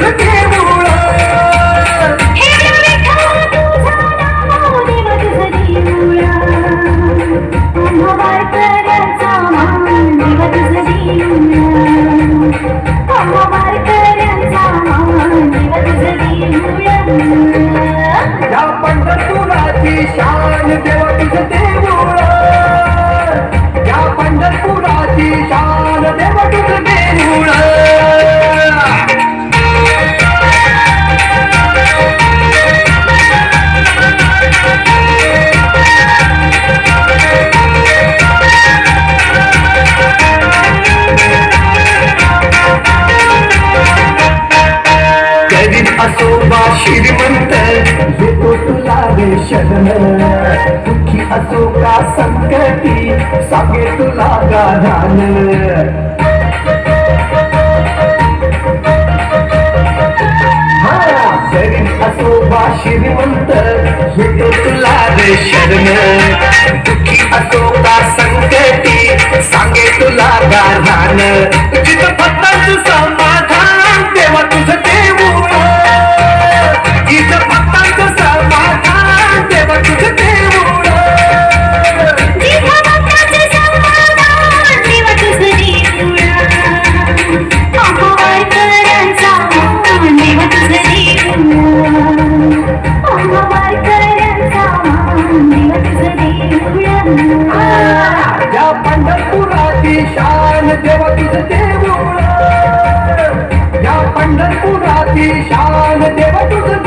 Okay. संकटी सांगे तुला गाधान. गरीब असो बा श्रीमंत भेटो तुला रे शरण. दुखी असो का संकटी सांगे तुला गाधान. जिथं फक्त समाधान. शान देवा देऊळ या पंढरपुराची शान देव तुझं